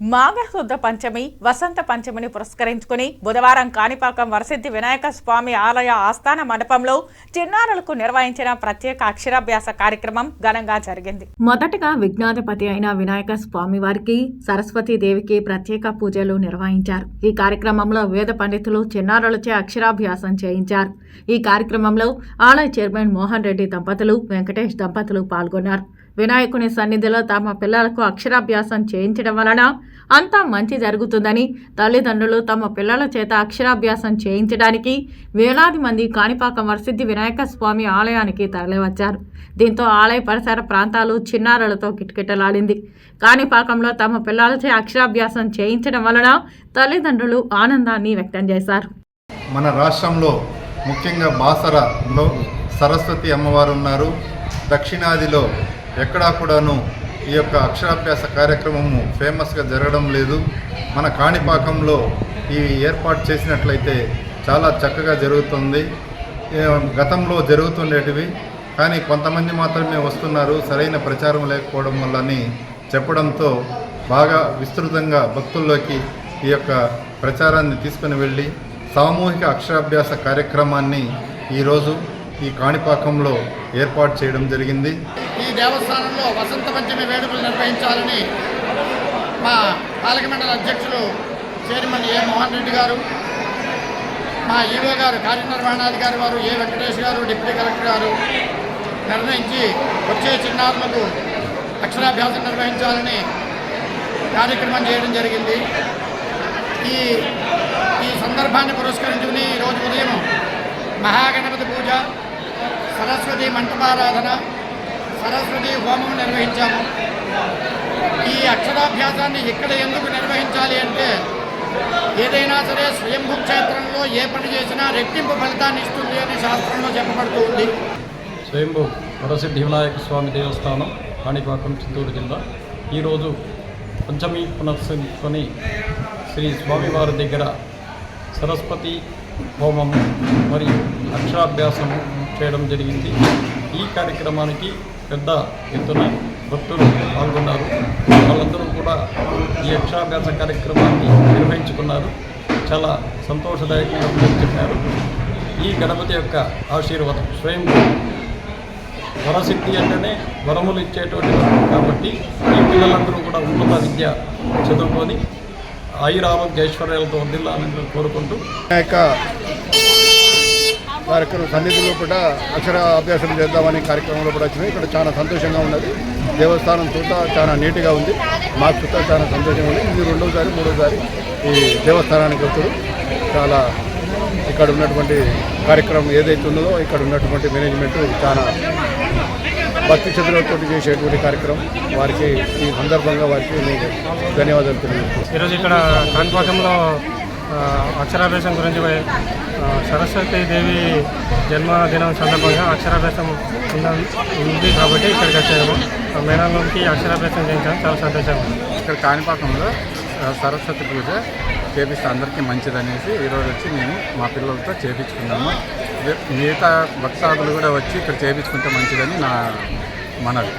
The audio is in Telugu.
మాఘశుద్ధ పంచమి వసంత పంచమిని పురస్కరించుకుని బుధవారం కాణిపాకం వరసిద్ధి వినాయక స్వామి ఆలయ ఆస్థాన మండపంలో చిన్నారులకు నిర్వహించిన ప్రత్యేక అక్షరాభ్యాస కార్యక్రమం ఘనంగా జరిగింది. మొదటగా విఘ్నాధిపతి అయిన వినాయక స్వామి వారికి సరస్వతీ దేవికి ప్రత్యేక పూజలు నిర్వహించారు. ఈ కార్యక్రమంలో వేద పండితులు చిన్నారులచే అక్షరాభ్యాసం చేయించారు. ఈ కార్యక్రమంలో ఆలయ చైర్మన్ మోహన్ రెడ్డి దంపతులు వెంకటేష్ దంపతులు పాల్గొన్నారు. వినాయకుని సన్నిధిలో తమ పిల్లలకు అక్షరాభ్యాసం చేయించడం వలన అంతా మంచి జరుగుతుందని తల్లిదండ్రులు తమ పిల్లల చేత అక్షరాభ్యాసం చేయించడానికి వేలాది మంది కాణిపాకం వరసిద్ధి వినాయక స్వామి ఆలయానికి తరలివచ్చారు. దీంతో ఆలయ పరిసర ప్రాంతాలు చిన్నారులతో కిటకిటలాడింది. కాణిపాకంలో తమ పిల్లలచే అక్షరాభ్యాసం చేయించడం వలన తల్లిదండ్రులు ఆనందాన్ని వ్యక్తం చేశారు. మన రాష్ట్రంలో ముఖ్యంగా బాసరలో సరస్వతి అమ్మవారు ఉన్నారు. దక్షిణాదిలో ఎక్కడా కూడాను ఈ యొక్క అక్షరాభ్యాస కార్యక్రమము ఫేమస్గా జరగడం లేదు. మన కాణిపాకంలో ఈ ఏర్పాటు చేసినట్లయితే చాలా చక్కగా జరుగుతుంది. గతంలో జరుగుతుండేటివి కానీ కొంతమంది మాత్రమే వస్తున్నారు. సరైన ప్రచారం లేకపోవడం వల్లని చెప్పడంతో బాగా విస్తృతంగా భక్తుల్లోకి ఈ యొక్క ప్రచారాన్ని తీసుకుని వెళ్ళి సామూహిక అక్షరాభ్యాస కార్యక్రమాన్ని ఈరోజు ఈ కాణిపాకంలో ఏర్పాటు చేయడం జరిగింది. దేవస్థానంలో వసంత పంచమి వేడుకలు నిర్వహించాలని మా పాలకమండలి అధ్యక్షులు చైర్మన్ ఏ మోహన్ రెడ్డి గారు మా ఈవో గారు కార్యనిర్వహణాధికారి వారు ఏ వెంకటేష్ గారు డిప్యూటీ కలెక్టర్ గారు నిర్ణయించి వచ్చే చిన్నారులకు అక్షరాభ్యాసం నిర్వహించాలని కార్యక్రమం చేయడం జరిగింది. ఈ ఈ సందర్భాన్ని పురస్కరించుకుని ఈరోజు ఉదయం మహాగణపతి పూజ సరస్వతి మంటపారాధన సరస్వతి హోమం నిర్వహించాము. ఈ అక్షరాభ్యాసాన్ని ఇక్కడ ఎందుకు నిర్వహించాలి అంటే ఏదైనా సరే స్వయంభూ క్షేత్రంలో ఏ పని చేసినా రెట్టింపు ఫలితాన్ని ఇస్తుంది అని శాస్త్రంలో చెప్పబడుతూ ఉంది. స్వయంభూ వరసిద్ధి వినాయక స్వామి దేవస్థానం కాణిపాకం చిత్తూరు జిల్లా. ఈరోజు పంచమి పునర్స్కరించుకొని శ్రీ స్వామివారి దగ్గర సరస్వతి హోమము మరియు అక్షరాభ్యాసము చేయడం జరిగింది. ఈ కార్యక్రమానికి పెద్ద ఎత్తున భక్తులు పాల్గొన్నారు. వాళ్ళందరూ కూడా ఈ యక్షాభ్యాస కార్యక్రమాన్ని నిర్వహించుకున్నారు. చాలా సంతోషదాయకంగా చెప్పారు. ఈ గణపతి యొక్క ఆశీర్వాదం స్వయం వరసిద్ధి అంటేనే వరములు ఇచ్చేటువంటి కాబట్టి ఈ పిల్లలందరూ కూడా ఉన్నత విద్య చదువుకొని ఆయురారోగ్య ఐశ్వర్యాలతో ఉండాలని కోరుకుంటూ వినాయక కార్యక్రమం సన్నిధిలో కూడా అక్షర అభ్యాసం చేద్దామనే కార్యక్రమంలో కూడా వచ్చినాయి. ఇక్కడ చాలా సంతోషంగా ఉన్నది. దేవస్థానం చూద్దా చాలా నీట్గా ఉంది. మాకు చూద్దా చాలా సంతోషంగా ఉంది. ఇది రెండోసారి మూడోసారి ఈ దేవస్థానానికి వచ్చారు చాలా ఇక్కడ ఉన్నటువంటి కార్యక్రమం ఏదైతే ఉన్నదో ఇక్కడ ఉన్నటువంటి మేనేజ్మెంట్ చాలా భక్తి చదువులతో చేసేటువంటి కార్యక్రమం. వారికి ఈ సందర్భంగా వారికి ధన్యవాదాలు తెలియజేస్తాను ఈరోజు ఇక్కడ కాన్పాకంలో అక్షరాభ్యాసం గురించి సరస్వతి దేవి జన్మదినం సందర్భంగా అక్షరాభ్యాసం ఉన్న- ఉంది కాబట్టి ఇక్కడికి వచ్చాము. ఆ అక్షరాభ్యాసం చేయించాము చాలా సంతోషంగా ఉంది. ఇక్కడ కాణిపాకంలో సరస్వతి పూజ చేపిస్తే అందరికీ మంచిదనేసి ఈరోజు వచ్చి మేము మా పిల్లలతో చేపించుకున్నాము. మిగతా భక్తాదులు కూడా వచ్చి ఇక్కడ చేపించుకుంటే మంచిదని నా మనవి.